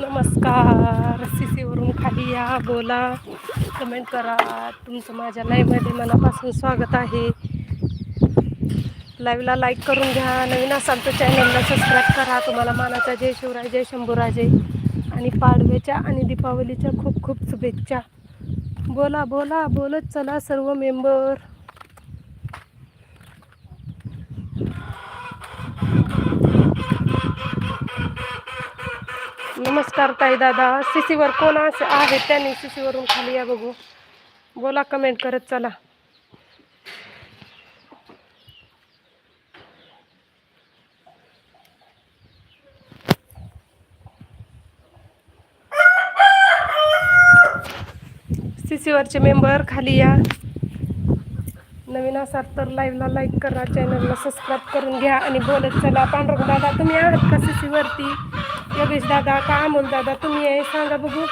नमस्कार. सीसीवरून खाली या बोला. कमेंट करा. तुमचं माझ्या लाईव्हमध्ये मनापासून स्वागत आहे. लाईव्हला लाईक करून घ्या. नवीन असाल तर चॅनलला सबस्क्राईब करा. तुम्हाला मानाचा जय शिवराय जय शंभूराजे आणि पाडव्याच्या आणि दीपावलीच्या खूप खूप शुभेच्छा. बोला बोला बोलत चला सर्व मेंबर नमस्कार ताई दादा. सीसीवर कोण असे आहेत त्यांनी सीसीवरून खाली या बघू. बोला कमेंट करत चला. सीसीवरचे मेंबर खाली या. नवीन असाल तर लाईव्हला लाईक करा चॅनलला सबस्क्राईब करून घ्या आणि बोलत चला. पांढरग दादा तुम्ही आहात का सीसीवरती योगेश दादा का अमोल दादा तुम्ही आहे सांगा बघू.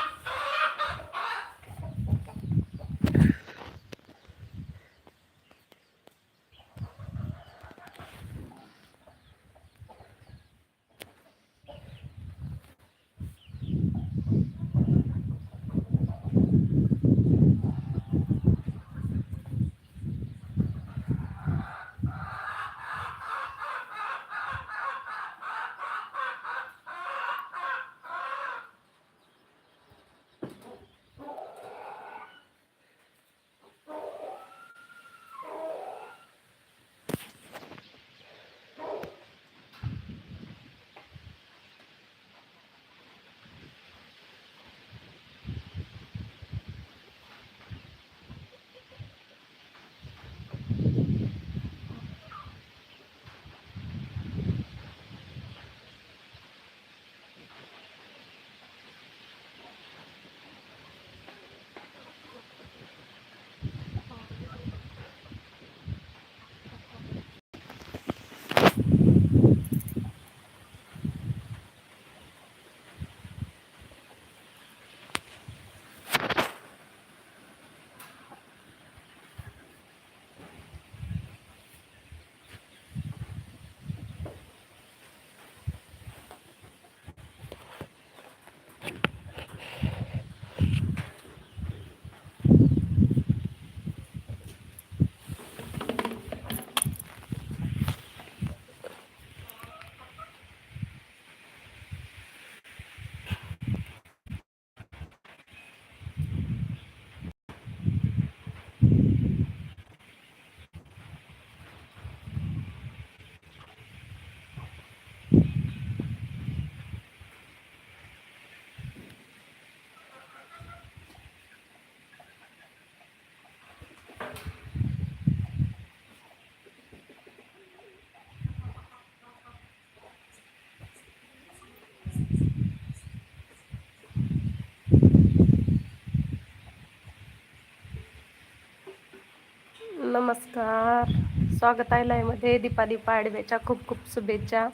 नमस्कार. स्वागत आहे लाईव्हमध्ये दीपाली पाडव्याच्या खूप खूप शुभेच्छा.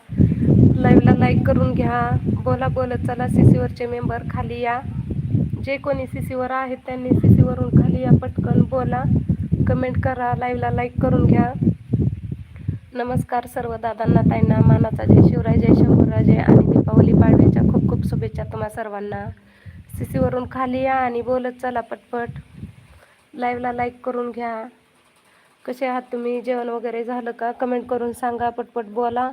लाईव्हला लाईक करून घ्या. बोला बोलत चला. सी सीवरचे मेंबर खाली या. जे कोणी सी सीवर आहेत त्यांनी सी सीवरून खाली या. पटकन बोला. कमेंट करा. लाईव्हला लाईक करून घ्या. नमस्कार सर्व दादांना ताईंना मानाचा जय शिवराय जय शंभूराजे आणि दीपावली पाडव्याच्या खूप खूप शुभेच्छा तुम्हा सर्वांना. सी सीवरून खाली या आणि बोलत चला पटपट. लाईव्हला लाईक करून घ्या. कसे आहात तुम्ही? जेवण वगैरे झालं का? कमेंट करून सांगा पटपट बोला.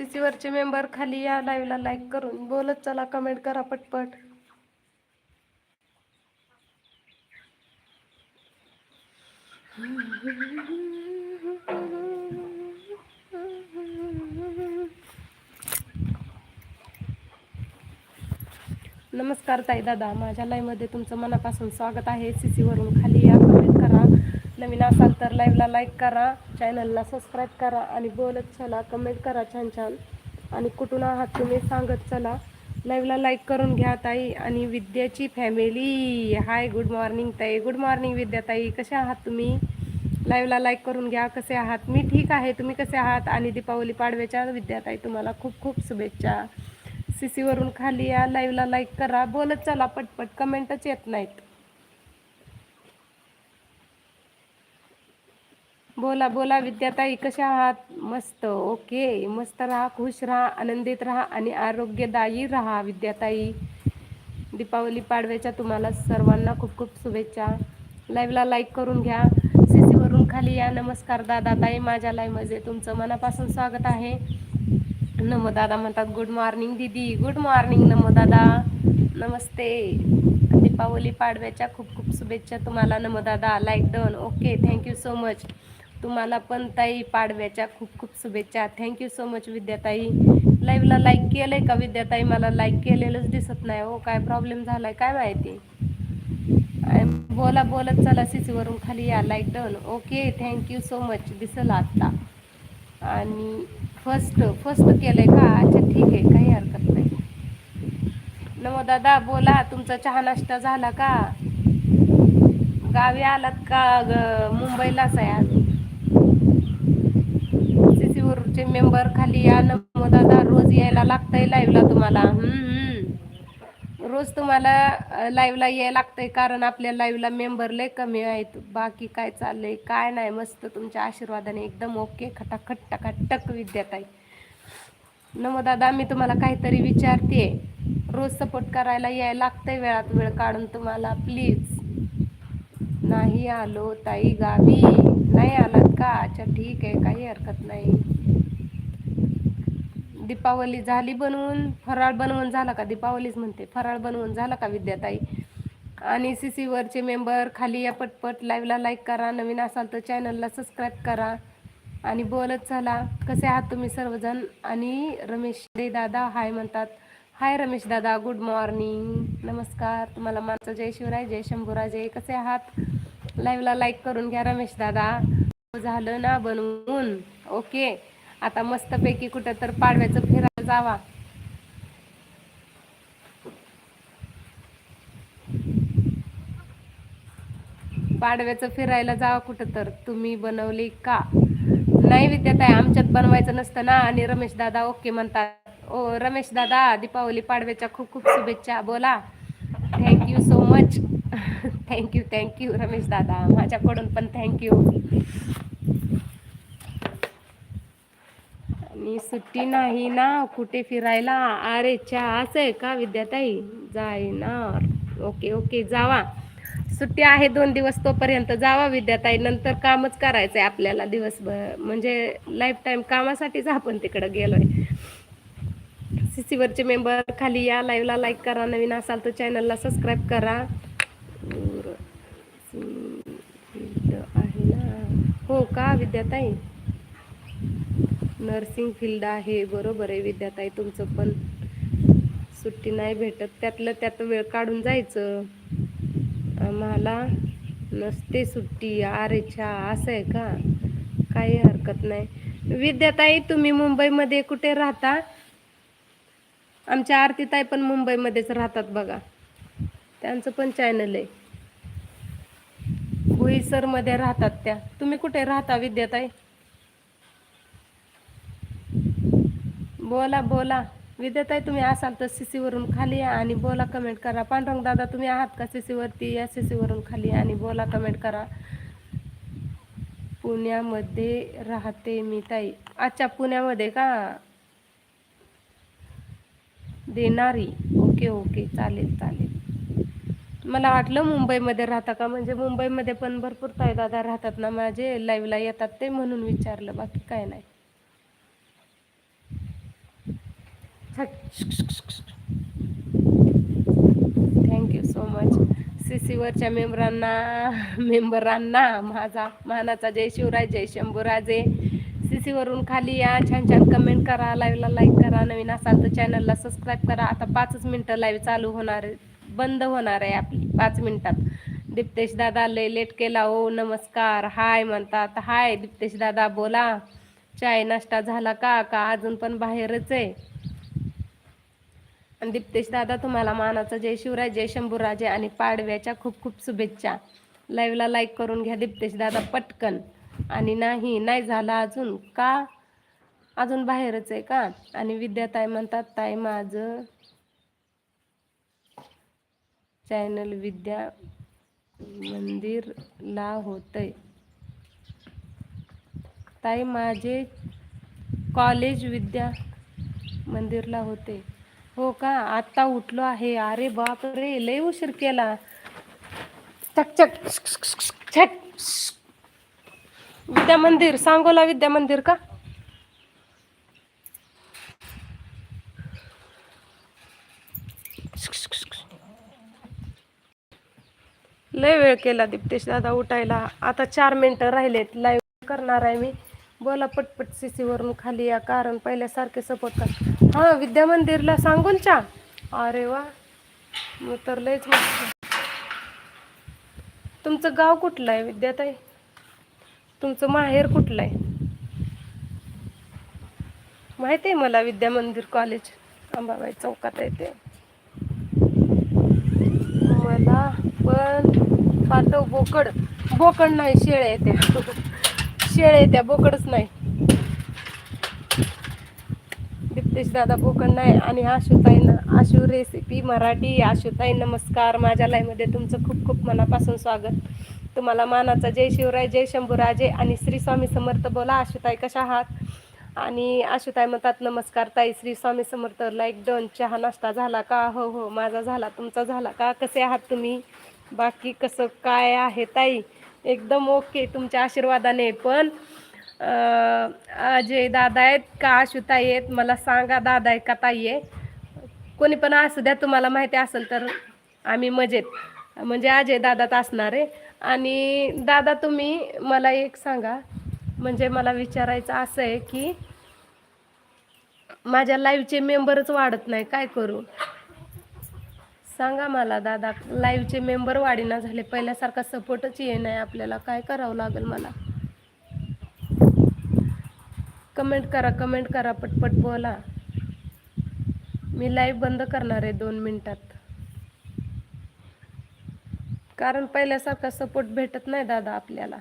सीसीवरचे मेंबर खाली या लाईव्हला लाईक करून बोलत चला कमेंट करा पटपट. नमस्कार ताई दादा माझ्या लाईव्हमध्ये तुमचं मनापासून स्वागत आहे. सी सीवरून खाली या कमेंट नवीन असाल तर लाईव्हला लाईक करा चॅनलला सबस्क्राईब करा आणि बोलत चला कमेंट करा छान छान. आणि कुठून आहात तुम्ही सांगत चला. लाईव्हला लाईक करून घ्या ताई आणि विद्याची फॅमिली हाय गुड मॉर्निंग ताई. गुड मॉर्निंग विद्या ताई. कसे आहात तुम्ही? लाईव्हला लाईक करून घ्या. कसे आहात? मी ठीक आहे. तुम्ही कसे आहात? आणि दीपावली पाडव्याच्या विद्याताई तुम्हाला खूप खूप शुभेच्छा. सी सीवरून खाली या. लाईव्हला लाईक करा. बोलत चला. पटपट कमेंटच येत नाहीत. बोला बोला विद्याताई कशा आहात? मस्त. ओके. मस्त राहा खुश राहा आनंदित राहा आणि आरोग्यदायी राहा विद्याताई. दीपावली पाडव्याच्या तुम्हाला सर्वांना खूप खूप शुभेच्छा. लाईव्हला लाईक करून घ्या. सीसीवरून खाली या. नमस्कार दादा ताई माझ्या लाईव्हमध्ये तुमचं मनापासून स्वागत आहे. नमो दादा म्हणतात गुड मॉर्निंग दीदी. गुड मॉर्निंग नमो दादा. नमस्ते. दीपावली पाडव्याच्या खूप खूप शुभेच्छा तुम्हाला नमो दादा. Like done. Okay. Thank you so much. तुम्हाला पण ताई पाडव्याच्या खूप खूप शुभेच्छा. थँक्यू सो मच विद्याताई. लाईव्हला लाईक केलंय का विद्याताई? मला लाईक केलेलंच दिसत नाही हो. काय प्रॉब्लेम झालाय? काय माहिती? बोला बोलत चला सीसीवरून खाली या. Like done okay thank you so much दिसल आत्ता. आणि फर्स्ट फर्स्ट केलंय का? अच्छा ठीक आहे. काही हरकत नाही. नमो दादा बोला. तुमचा चहा नाश्ता झाला का? गावी आलात का? मुंबईलाच आहे आज. सीसीवरचे मेंबर खाली या नमो दादा रोज यायला लागतंय लाईव्हला तुम्हाला. रोज तुम्हाला लाईव्हला यायला लागतंय कारण आपल्या लाईव्हला मेंबर लय कमी आहेत. बाकी काय चाललंय काय नाही मस्त तुमच्या आशीर्वादाने एकदम ओके खटाखट टकाटक विद्यात आहे नमो दादा मी तुम्हाला काहीतरी विचारते रोज सपोर्ट करायला यायला लागतंय वेळात वेळ काढून तुम्हाला प्लीज नाही आलो ताई गावी. नाही आलात का? अच्छा ठीक आहे काही हरकत नाही. दीपावली झाली बनवून फराळ बनवून झाला का? दीपावलीच म्हणते. फराळ बनवून झाला का विद्याताई? आणि सी सीवरचे मेंबर खाली या पटपट लाईव्हला लाईक करा. नवीन असाल तर चॅनलला सबस्क्राईब करा. आणि बोलत चला. कसे आहात तुम्ही सर्वजण? आणि रमेश दे दादा हाय म्हणतात. हाय रमेश दादा गुड मॉर्निंग नमस्कार. तुम्हाला माझं जय शिवराय जय शंभूराजे. कसे आहात? लाईव्हला लाईक करून घ्या रमेश दादा. झालं ना बनवून? ओके आता मस्तपैकी कुठं तर पाडव्याचं फिरायला जावा. पाडव्याचं फिरायला जावा कुठं तर तुम्ही बनवली का? नाही विद्याताई आमच्यात बनवायचं नसतं ना. आणि रमेश दादा ओके म्हणतात. ओ रमेश दादा दीपावली पाडव्याच्या खूप खूप शुभेच्छा. बोला. Thank you so much thank you thank you Ramesh दादा. माझ्याकडून पण थँक्यू आणि सुट्टी नाही ना कुठे फिरायला? अरे चा असं आहे का विद्याताई? जाईनार. ओके ओके जावा. सुट्टी आहे दोन दिवस तोपर्यंत जावा विद्याताई. नंतर कामच करायचं आहे आपल्याला दिवसभर. म्हणजे लाईफ टाईम कामासाठीच आपण तिकडं गेलोय. सीसीवरचे मेंबर खाली या लाईव्हला लाईक करा. नवीन असाल तर चॅनलला सबस्क्राईब करा. आहे ना. हो का विद्याताई? नर्सिंग फील्ड आहे बरोबर आहे विद्याताई तुमचं पण सुट्टी नाही भेटत. त्यातलं त्यात वेळ काढून जायचं. आम्हाला नसते सुट्टी आरेच्या असं आहे का? काही हरकत नाही. विद्याताई तुम्ही मुंबईमध्ये कुठे राहता? आमच्या आरतीताई पण मुंबईमध्येच राहतात बघा. त्यांचं पण चॅनल आहे. भुईसरमध्ये राहतात त्या. तुम्ही कुठे राहता विद्याताई? बोला बोला. विद्याताई तुम्ही असाल तर सी सीवरून खाली या आणि बोला कमेंट करा. पांडुरंग दादा तुम्ही आहात का सी सीवरती या सी सीवरून खाली आणि बोला कमेंट करा. पुण्यामध्ये राहते मी ताई. अच्छा पुण्यामध्ये का? देणारी. Okay okay. चालेल चालेल. मला वाटलं मुंबईमध्ये राहता का? म्हणजे मुंबईमध्ये पण भरपूर ताई दादा राहतात ना माझे. लाईव्हला येतात ते म्हणून विचारलं. बाकी काय नाही. Thank you so much C सीवरच्या मेंबरांना मेंबरांना माझा मानाचा जय शिवराय जय शंभूराजे. सी सीवरून खाली या छान छान कमेंट करा लाईव्हला लाईक करा नवीन असाल तर चॅनलला सबस्क्राईब करा. आता पाचच मिनटं लाईव्ह चालू होणार आहे बंद होणार आहे आपली पाच मिनटात. दीप्तेश दादा लय लेट केला ओ नमस्कार. हाय म्हणतात हाय दीप्तेश दादा बोला. चाय नाश्ता झाला का? का अजून पण बाहेरच आहे? दीप्तेश दादा तुम्हाला मानाचा जय शिवराय जय शंभूराजे आणि पाडव्याच्या खूप खूप शुभेच्छा. लाईव्हला लाईक करून घ्या दीप्तेश दादा पटकन. आणि नाही नाही झाला अजून. का? अजून बाहेरच आहे का? आणि विद्याताई म्हणतात ताई माझं चॅनल विद्या मंदिरला होतंय. ताई माझे कॉलेज विद्या मंदिरला होते. हो का? आत्ता उठलो आहे. अरे बाप रे लय उशीर केला. चक छक छट. विद्या मंदिर सांगोला विद्या मंदिर का? लय वेळ केला दीप्तेश दादा उठायला. आता चार मिनिटं राहिलेत. लाईव्ह करणार आहे मी. बोला पटपट सीसी वरून खाली या कारण पहिल्यासारखे सपोर्ट कर. हां विद्या मंदिरला सांगोलच्या अरे वा मग तर लयच तुमचं गाव कुठलं आहे विद्याताई? तुमचं माहेर कुठलं आहे? माहिती आहे मला विद्या मंदिर कॉलेज अंबाबाई चौकात आहे ते. मला पण पाठव बोकड बोकड नाही शेळ्या येत्या. शेळ्या त्या बोकडच नाही. दीप्तेश दादा बोकड नाही आणि आशुताईनं आशू रेसिपी मराठी आशुताई नमस्कार. माझ्या लाईमध्ये तुमचं खूप खूप मनापासून स्वागत. तुम्हाला मानाचा जय शिवराय जय शंभूराजे आणि श्री स्वामी समर्थ बोला. आशुताई कशा आहात? आणि आशुताई म्हणतात नमस्कार ताई श्री स्वामी समर्थ लाईक डन चहा नाश्ता झाला का? हो हो माझा झाला तुमचा झाला का? कसे आहात तुम्ही? बाकी कसं काय आहे ताई? एकदम ओके तुमच्या आशीर्वादाने. पण अजय दादा आहेत का आशुताई आहेत? मला सांगा दादा आहे का ताई आहे? कोणी पण असू द्या तुम्हाला माहिती असेल तर आम्ही मजेत. म्हणजे अजय दादात असणार आहे. आणि दादा तुम्ही मला एक सांगा. म्हणजे मला विचारायचं असं आहे की माझ्या लाईव्हचे मेंबरच वाढत नाही काय करू? सांगा मला दादा लाईव्हचे मेंबर वाढीना झाले. पहिल्यासारखा सपोर्टच ये नाही आपल्याला. काय करावं लागेल मला? कमेंट करा कमेंट करा पटपट बोला. मी लाईव्ह बंद करणार आहे दोन मिनिटात. कारण पहिल्यासारखा सपोर्ट भेटत नाही दादा आपल्याला.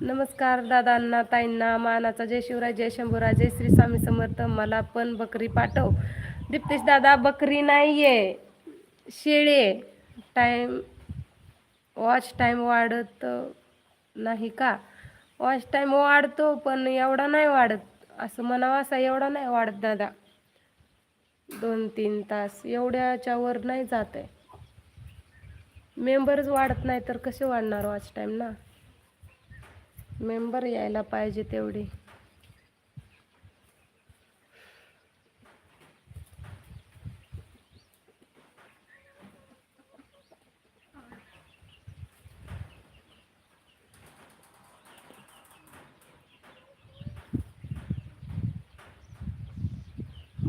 नमस्कार दादांना ताईंना मानाचा जय शिवराय जय शंभूराज जय श्री स्वामी समर्थ. मला पण बकरी पाठव. दीप्तेश दादा बकरी नाहीये. शेळे टाईम वॉच टाईम वाढत नाही का? वॉच टाईम वाढतो पण एवढा नाही वाढत. असं म्हणावं असा एवढा नाही वाढत दादा. दोन तीन तास. एवढ्याच्या वर नाही जात आहे. मेंबरच वाढत नाही तर कसे वाढणार वॉच टाईम ना? मेंबर यायला पाहिजे तेवढी.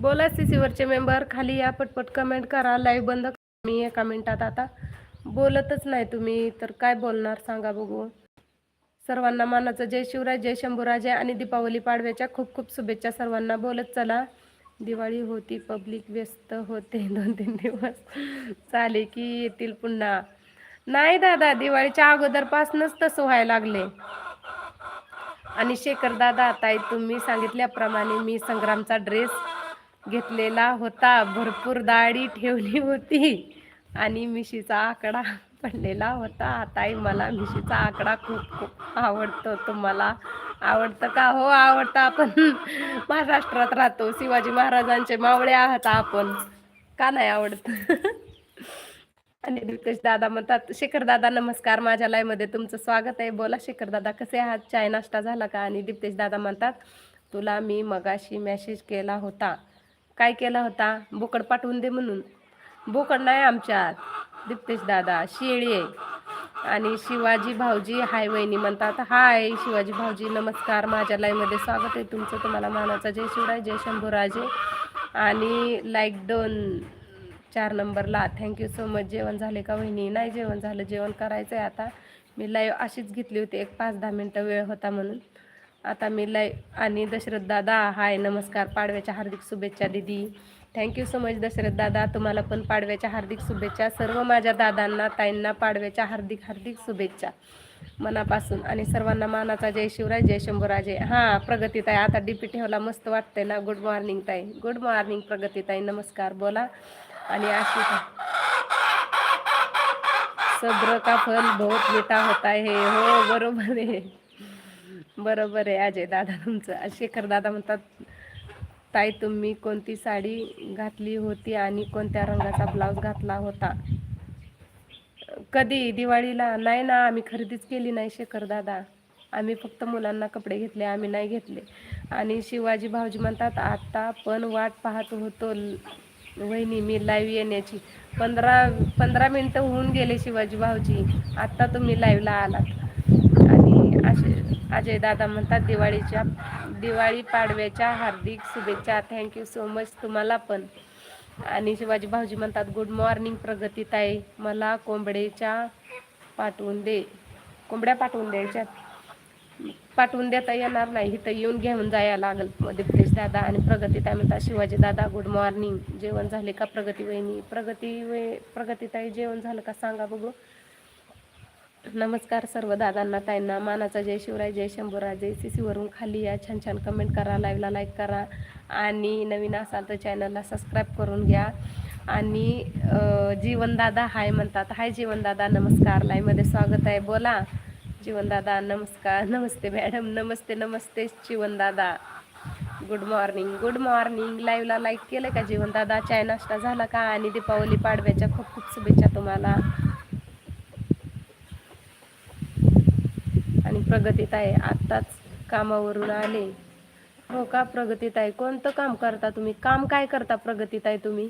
बोला सीसीवरचे मेंबर खाली या पटपट कमेंट करा. लाईव्ह बंद मी एका मिनिटात आता बोलतच नाही तुम्ही तर काय बोलणार सांगा बघू. सर्वांना मानाचं जय शिवराय जय शंभूराजे आणि दीपावली पाडव्याच्या खूप खूप शुभेच्छा सर्वांना. बोलत चला. दिवाळी होती पब्लिक व्यस्त होते. दोन तीन दिवस चाले की येतील पुन्हा. नाही दादा दिवाळीच्या अगोदरपासूनच तसं व्हायला लागले. आणि शेखर दादा ताई तुम्ही सांगितल्याप्रमाणे मी संग्रामचा ड्रेस घेतलेला होता. भरपूर दाढी ठेवली होती. आणि मिशीचा आकडा पडलेला होता. ताई मला मिशीचा आकडा खूप खूप आवडतो. तुम्हाला आवडतं का? हो आवडतं. आपण महाराष्ट्रात राहतो. शिवाजी महाराजांचे मावळे आहात आपण. का नाही आवडत? आणि रितेश दादा म्हणतात शेखर दादा नमस्कार. माझ्या लाईव्हमध्ये तुमचं स्वागत आहे. बोला शेखर दादा कसे आहात? चाय नाश्ता झाला का? आणि दीप्तेश दादा म्हणतात तुला मी मगाशी मेसेज केला होता. काय केला होता? बोकड पाठवून दे म्हणून. बोकड नाही आमच्यात. दीप्तेश दादा शेळी आहे. आणि शिवाजी भाऊजी हाय वहिनी म्हणतात हाय शिवाजी भाऊजी नमस्कार. माझ्या लाईव्हमध्ये स्वागत आहे तुमचं. तुम्हाला मानाचा जय शिवराय जय शंभूराजे. आणि लाईक दोन चार नंबरला. थँक्यू सो मच जेवण झाले का वहिनी? नाही जेवण झालं. जेवण करायचं आहे आता. मी लाईव्ह अशीच घेतली होती. एक पाच दहा मिनटं वेळ होता म्हणून. आता मी लय आणि दशरथ दादा हाय नमस्कार पाडव्याच्या हार्दिक शुभेच्छा दिदी. थँक्यू सो मच दशरथ दादा. तुम्हाला पण पाडव्याच्या हार्दिक शुभेच्छा. सर्व माझ्या दादांना ताईंना पाडव्याच्या हार्दिक हार्दिक शुभेच्छा. मनापासून. आणि सर्वांना मानाचा जय शिवराय जय शंभूराजे. हां प्रगती ताई आता डीपी ठेवला. मस्त वाटतंय ना? गुड मॉर्निंग ताई. गुड मॉर्निंग प्रगती ताई नमस्कार. बोला. आणि आशिता सब्र का फल बहुत मिठा होता है? हो बरोबर आहे. बरोबर आहे अजय दादा तुमचं. शेखर दादा म्हणतात ताई तुम्ही कोणती साडी घातली होती आणि कोणत्या रंगाचा ब्लाऊज घातला होता? कधी दिवाळीला. नाही ना आम्ही खरेदीच केली नाही शेखर दादा. आम्ही फक्त मुलांना कपडे घेतले आम्ही नाही घेतले. आणि शिवाजी भाऊजी म्हणतात आता पण वाट पाहत होतो वहिनी मी लाईव्ह येण्याची. पंधरा पंधरा मिनटं होऊन गेले शिवाजी भाऊजी. आत्ता तुम्ही लाईव्हला आलात. आणि असे अजय दादा म्हणतात दिवाळीच्या दिवाळी पाडव्याच्या हार्दिक शुभेच्छा. थँक्यू सो मच तुम्हाला पण. आणि शिवाजी भाऊजी म्हणतात गुड मॉर्निंग प्रगती ताई. मला कोंबडेच्या पाठवून दे. कोंबड्या पाठवून द्यायच्या. पाठवून देता येणार नाही. इथं येऊन घेऊन जायला लागल दीप्तेश दादा आणि प्रगती ताई म्हणतात शिवाजी दादा गुड मॉर्निंग जेवण झाले का प्रगती वहिनी? प्रगती वे प्रगतीताई जेवण झालं का? सांगा बघू. नमस्कार सर्व दादांना ताईंना. मानाचा जय शिवराय जय शंभूराज जय सी सीवरून खाली या. छान छान कमेंट करा लाईव्हला लाईक करा. आणि नवीन असाल तर चॅनलला सबस्क्राईब करून घ्या. आणि जीवनदादा हाय म्हणतात. हाय जीवनदादा नमस्कार. लाईव्हमध्ये स्वागत आहे. बोला. जीवनदादा नमस्कार. नमस्ते मॅडम नमस्ते नमस्ते जीवनदादा गुड मॉर्निंग गुड मॉर्निंग लाईव्हला लाईक केलं का जीवनदादा चाय नाश्ता झाला का? आणि दीपावली पाडव्याच्या खूप खूप शुभेच्छा तुम्हाला आणि प्रगतीत आहे. आत्ताच कामावरून आले. हो का? प्रगतीत आहे. कोणतं काम करता तुम्ही? काम काय करता प्रगतीत आहे तुम्ही?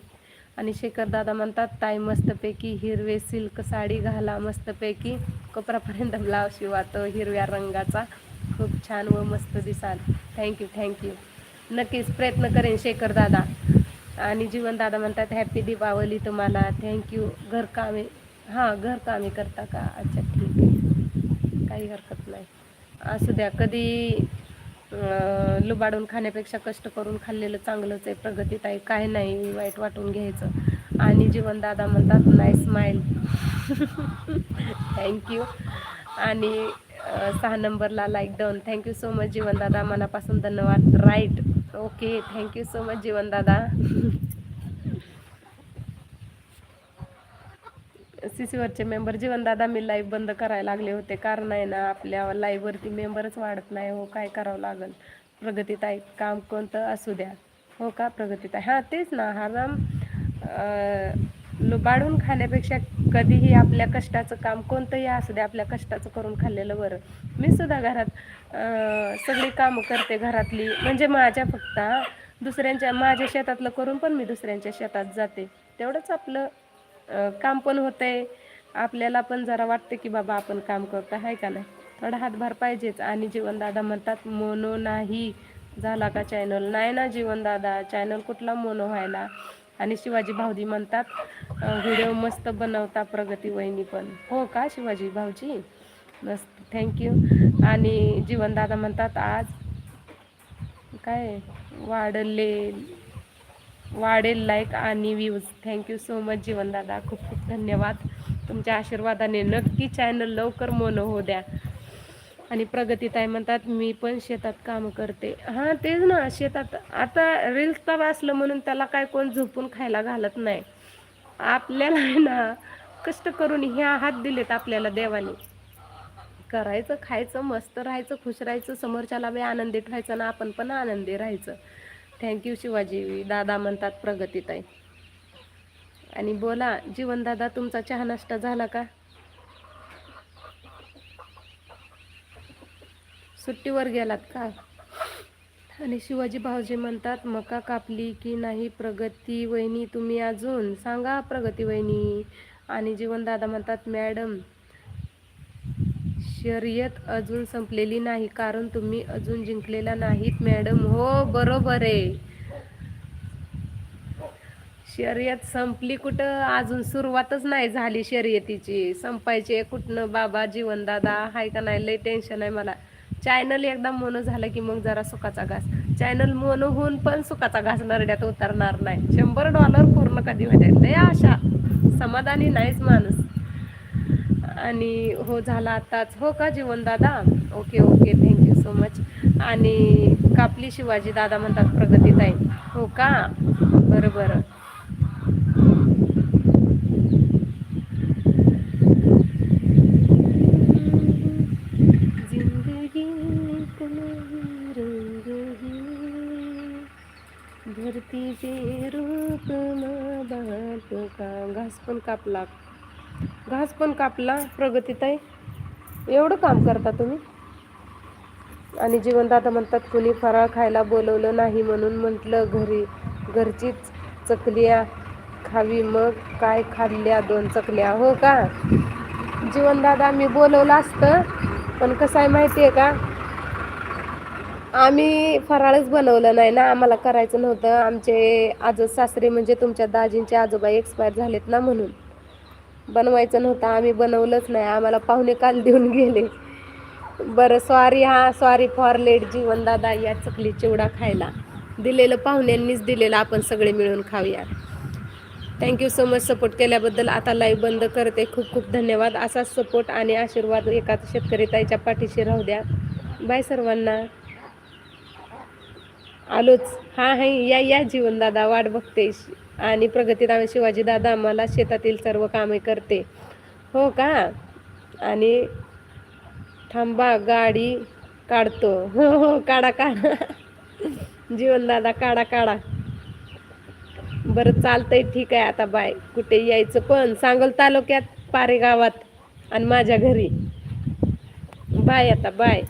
आणि शेखर दादा म्हणतात ताई मस्तपैकी हिरवे सिल्क साडी घाला मस्तपैकी. कपरापर्यंत ब्लाऊज शिवा तो हिरव्या रंगाचा. खूप छान व मस्त दिसाल. थँक्यू थँक्यू नक्कीच प्रयत्न करेन शेखर दादा. आणि जीवन दादा म्हणतात हॅपी दीपावली तुम्हाला. थँक्यू घरकामे हां घरकामे करता का? अच्छा काही हरकत नाही. असू द्या कधी लुबाडून खाण्यापेक्षा कष्ट करून खाल्लेलं चांगलंच आहे प्रगतीत आहे काय नाही वाईट वाटून घ्यायचं. आणि जीवनदादा म्हणतात नाही स्माईल थँक्यू आणि सहा नंबरला like down thank you so much जीवनदादा मनापासून धन्यवाद. Right okay thank you so much जीवनदादा सीसीवरचे मेंबर जीवनदादा मी लाईव्ह बंद करायला लागले होते. कारण आहे ना आपल्या लाईव्हवरती मेंबरच वाढत नाही हो काय करावं लागेल? प्रगतीताई काम कोणतं असू द्या. हो का? प्रगतीताई हां तेच ना हराम लुबाडून खाण्यापेक्षा कधीही आपल्या कष्टाचं काम कोणतंही असू द्या आपल्या कष्टाचं करून खाल्लेलं बरं. मी सुद्धा घरात सगळी कामं करते घरातली. म्हणजे माझ्या फक्त दुसऱ्यांच्या माझ्या शेतातलं करून पण मी दुसऱ्यांच्या शेतात जाते. तेवढंच आपलं काम पण होतंय. आपल्याला पण जरा वाटतं की बाबा आपण काम करतो आहे का नाही? थोडा हातभार पाहिजेच. आणि जीवनदादा म्हणतात मोनो नाही झाला का चॅनल नाही ना जीवनदादा चॅनल कुठला मोनो व्हायला? आणि शिवाजी भाऊजी म्हणतात व्हिडिओ मस्त बनवता प्रगती वहिनी पण. हो का शिवाजी भाऊजी? मस्त. थँक्यू आणि जीवनदादा म्हणतात आज काय वाढले वाढेल लाईक आणि views thank you so much जीवनदादा. खूप खूप धन्यवाद. तुमच्या आशीर्वादाने नक्की चॅनल लवकर मोनो हो द्या. आणि प्रगतीताई म्हणतात मी पण शेतात काम करते. हां तेच ना. शेतात आता रील्स तर असलं म्हणून त्याला काय कोण झोपून खायला घालत नाही. आपल्याला ना कष्ट करून ह्या हात दिलेत आपल्याला देवाने. करायचं खायचं मस्त राहायचं खुश राहायचं समोरच्याला बी आनंदी ठेवायचं ना आपण पण आनंदी राहायचं. Thank you Shivaji. दादा म्हणतात प्रगतीताई. आणि बोला जीवन दादा तुमचा चहा नाश्ता झाला का? सुट्टीवर गेलात का? आणि शिवाजी भाऊजी म्हणतात मका कापली की नाही प्रगती वहिनी तुम्ही अजून सांगा प्रगती वहिनी. आणि जीवनदादा म्हणतात मॅडम शर्यत अजून संपलेली नाही कारण तुम्ही अजून जिंकलेला नाहीत मॅडम. हो बरोबर आहे. शर्यत संपली कुठं? अजून सुरुवातच नाही झाली शर्यतीची. संपायची कुठनं? बाबा जीवनदादा हाय का नाही? लय टेन्शन आहे मला. चॅनल एकदा मोनो झालं की मग जरा सुखाचा घास. चॅनल मोनो होऊन पण सुखाचा घास नरड्यात उतरणार नाही. शंभर डॉलर पूर्ण कधी होते लय आशा. समाधानी नाहीच माणूस. आणि हो झाला आताच. हो का जीवन दादा okay. Okay thank you so much आणि कापली शिवाजी दादा म्हणतात प्रगतीताई. हो का? बरं बरं. जिंदगी रंग रूप ना बाप का घास पण कापला. घास पण कापला प्रगतीताई एवढं काम करता तुम्ही? आणि जीवनदादा म्हणतात कुणी फराळ खायला बोलवलं नाही म्हणून म्हटलं घरी घरचीच चकल्या खावी मग काय खाल्ल्या दोन चकल्या? हो का? जीवनदादा मी बोलवलं असतं पण कसं आहे माहिती आहे का? आम्ही फराळच बनवलं नाही ना आम्हाला करायचं नव्हतं. आमचे आज सासरे म्हणजे तुमच्या दाजींचे आजोबा एक्सपायर झालेत ना म्हणून. बनवायचं नव्हतं. आम्ही बनवलंच नाही. आम्हाला पाहुणे काल देऊन गेले. बरं सॉरी हा सॉरी फॉर लेट जीवन दादा या चकली चिवडा खायला. दिलेलं पाहुण्यांनीच दिलेलं. आपण सगळे मिळून खाऊया. थँक्यू सो मच सपोर्ट केल्याबद्दल. आता लाईव्ह बंद करते. खूप खूप धन्यवाद. असाच सपोर्ट आणि आशीर्वाद एकाच शेतकरी ताईच्या पाठीशी राहू द्या. बाय सर्वांना. आलोच. हां हां या या जीवन दादा वाट बघते आणि प्रगतीराम शिवाजी दादा आम्हाला शेतातील सर्व कामे करते. हो का? आणि थांबा गाडी काढतो. हो हो काढा काढा. जीवन दादा काढा काढा. बरं चालतंय ठीक आहे आता बाय. कुठे यायचं पण? सांगल तालुक्यात पारे गावात आणि माझ्या घरी. बाय आता बाय.